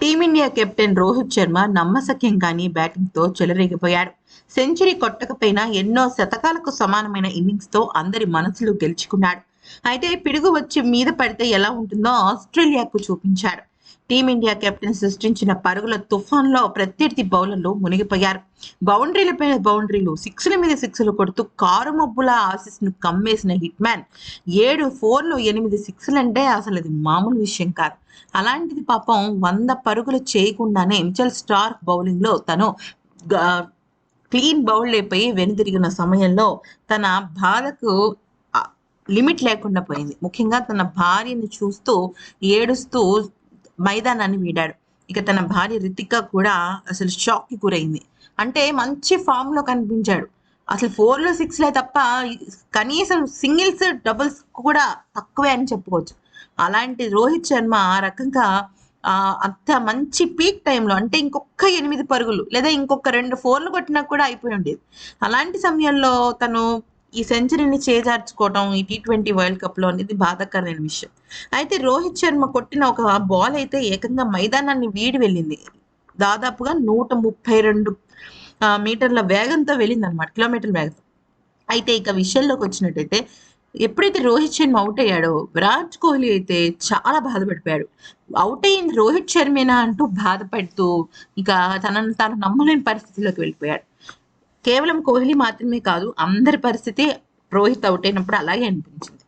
Team India captain Rohit Sharma నమ్మశక్యంగాని బ్యాటింగ్తో చెలరేగిపోయాడు. Century కొట్టకపోయినా ఎన్నో శతకాలకు సమానమైన ఇన్నింగ్స్తో అందరి మనసులు గెలుచుకున్నాడు. అయితే పిడుగు వచ్చి మీద పడితే ఎలా ఉంటుందో ఆస్ట్రేలియాకు చూపించాడు. టీమిండియా కెప్టెన్ సృష్టించిన పరుగుల తుఫాన్లో ప్రత్యర్థి బౌలర్లు మునిగిపోయారు. బౌండరీలపై బౌండరీలు సిక్స్ల మీద సిక్స్లు కొడుతూ కారు మబ్బుల ఆసిస్ను కమ్మేసిన హిట్ మ్యాన్ ఏడు ఫోర్లు ఎనిమిది సిక్స్లు అంటే అసలు అది మామూలు విషయం కాదు. అలాంటిది పాపం వంద పరుగులు చేయకుండానే మిచల్ స్టార్ బౌలింగ్లో తను క్లీన్ బౌల్డ్ అయిపోయి వెనుదిరిగిన సమయంలో తన బాధకు లిమిట్ లేకుండా పోయింది. ముఖ్యంగా తన భార్యను చూస్తూ ఏడుస్తూ మైదానాన్ని వీడాడు. ఇక తన భార్య రితిక కూడా అసలు షాక్కి గురైంది. అంటే మంచి ఫామ్లో కనిపించాడు. అసలు ఫోర్లో సిక్స్లే సిక్స్ లే తప్ప కనీసం సింగిల్స్ డబుల్స్ కూడా తక్కువే అని చెప్పుకోవచ్చు. అలాంటి రోహిత్ శర్మ ఆ రకంగా అంత మంచి పీక్ టైంలో అంటే ఇంకొక ఎనిమిది పరుగులు లేదా ఇంకొక రెండు ఫోర్లు కొట్టినా కూడా అయిపోయి ఉండేది. అలాంటి సమయంలో తను ఈ సెంచరీని చేజార్చుకోవడం ఈ టీ ట్వంటీ వరల్డ్ కప్లో అనేది బాధాకరమైన విషయం. అయితే రోహిత్ శర్మ కొట్టిన ఒక బాల్ అయితే ఏకంగా మైదానాన్ని వీడి వెళ్ళింది. దాదాపుగా నూట ముప్పై రెండు మీటర్ల వేగంతో వెళ్ళింది అనమాట కిలోమీటర్ల వేగంతో. అయితే ఇక విషయంలోకి వచ్చినట్టయితే ఎప్పుడైతే రోహిత్ శర్మ అవుట్ అయ్యాడో విరాట్ కోహ్లీ అయితే చాలా బాధపడిపోయాడు. అవుట్ అయింది రోహిత్ శర్మేనా అంటూ బాధపడుతూ ఇక తనను తాను నమ్మలేని పరిస్థితిలోకి వెళ్ళిపోయాడు. కేవలం కోహ్లీ మాత్రమే కాదు అందరి పరిస్థితి రోహిత్ అవుట్ అయినప్పుడు అలాగే అనిపించింది.